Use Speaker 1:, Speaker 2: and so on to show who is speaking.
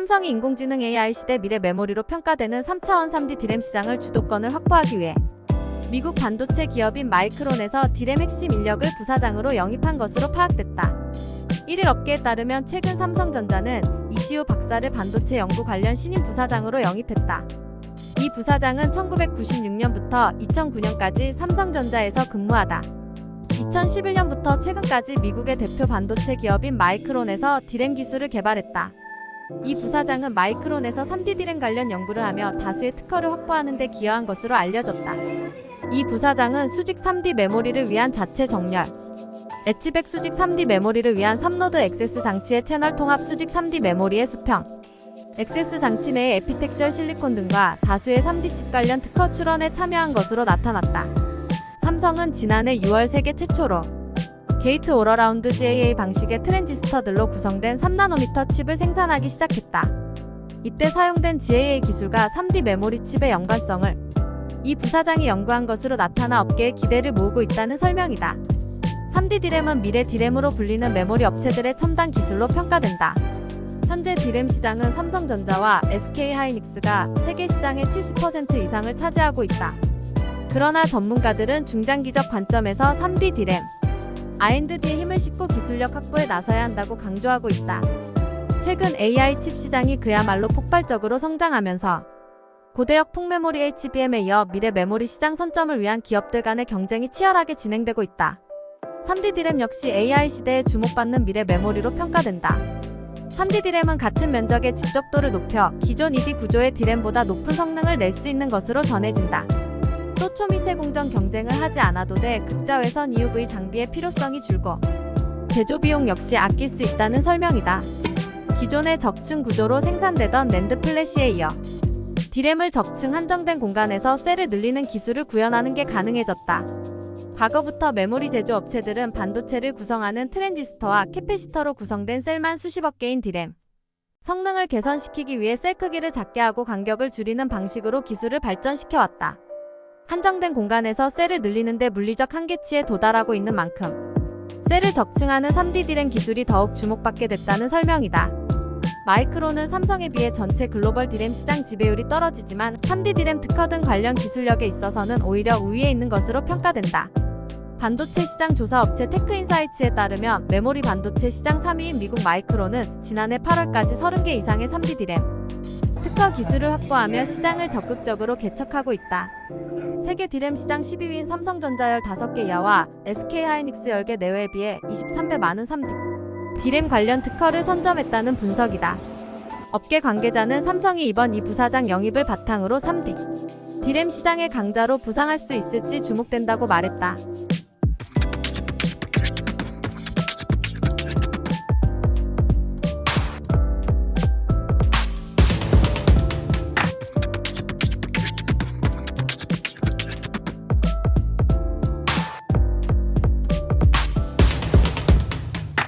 Speaker 1: 삼성이 인공지능 AI 시대 미래 메모리로 평가되는 3차원 3D 디램 시장을 주도권을 확보하기 위해 미국 반도체 기업인 마이크론에서 디램 핵심 인력을 부사장으로 영입한 것으로 파악됐다. 1일 업계에 따르면 최근 삼성전자는 이시우 박사를 반도체 연구 관련 신임 부사장으로 영입했다. 이 부사장은 1996년부터 2009년까지 삼성전자에서 근무하다. 2011년부터 최근까지 미국의 대표 반도체 기업인 마이크론에서 디램 기술을 개발했다. 이 부사장은 마이크론에서 3D 디램 관련 연구를 하며 다수의 특허를 확보하는 데 기여한 것으로 알려졌다. 이 부사장은 수직 3D 메모리를 위한 자체 정렬, 엣지백 수직 3D 메모리를 위한 3노드 액세스 장치의 채널 통합 수직 3D 메모리의 수평, 액세스 장치 내의 에피텍셜 실리콘 등과 다수의 3D 칩 관련 특허 출원에 참여한 것으로 나타났다. 삼성은 지난해 6월 세계 최초로 게이트 오러라운드 GAA 방식의 트랜지스터들로 구성된 3나노미터 칩을 생산하기 시작했다. 이때 사용된 GAA 기술과 3D 메모리 칩의 연관성을 이 부사장이 연구한 것으로 나타나 업계의 기대를 모으고 있다는 설명이다. 3D 디램은 미래 디램으로 불리는 메모리 업체들의 첨단 기술로 평가된다. 현재 디램 시장은 삼성전자와 SK하이닉스가 세계 시장의 70% 이상을 차지하고 있다. 그러나 전문가들은 중장기적 관점에서 3D 디램, R&D에 힘을 싣고 기술력 확보에 나서야 한다고 강조하고 있다. 최근 AI 칩 시장이 그야말로 폭발적으로 성장하면서 고대역 폭메모리 HBM에 이어 미래 메모리 시장 선점을 위한 기업들 간의 경쟁이 치열하게 진행되고 있다. 3D 디램 역시 AI 시대에 주목받는 미래 메모리로 평가된다. 3D 디램은 같은 면적의 집적도를 높여 기존 2D 구조의 디램보다 높은 성능을 낼 수 있는 것으로 전해진다. 또 초미세 공정 경쟁을 하지 않아도 돼 극자외선 EUV 장비의 필요성이 줄고 제조 비용 역시 아낄 수 있다는 설명이다. 기존의 적층 구조로 생산되던 랜드 플래시에 이어 디램을 적층 한정된 공간에서 셀을 늘리는 기술을 구현하는 게 가능해졌다. 과거부터 메모리 제조 업체들은 반도체를 구성하는 트랜지스터와 캐패시터로 구성된 셀만 수십억 개인 디램. 성능을 개선시키기 위해 셀 크기를 작게 하고 간격을 줄이는 방식으로 기술을 발전시켜왔다. 한정된 공간에서 셀을 늘리는데 물리적 한계치에 도달하고 있는 만큼 셀을 적층하는 3D 디램 기술이 더욱 주목받게 됐다는 설명이다. 마이크론은 삼성에 비해 전체 글로벌 디램 시장 지배율이 떨어지지만 3D 디램 특허 등 관련 기술력에 있어서는 오히려 우위에 있는 것으로 평가된다. 반도체 시장 조사 업체 테크인사이츠에 따르면 메모리 반도체 시장 3위인 미국 마이크론은 지난해 8월까지 30개 이상의 3D 디램 특허 기술을 확보하며 시장을 적극적으로 개척하고 있다. 세계 디램 시장 12위인 삼성전자 15개 이하와 SK하이닉스 10개 내외에 비해 23배 많은 3D 디램 관련 특허를 선점했다는 분석이다. 업계 관계자는 삼성이 이번 이 부사장 영입을 바탕으로 3D 디램 시장의 강자로 부상할 수 있을지 주목된다고 말했다.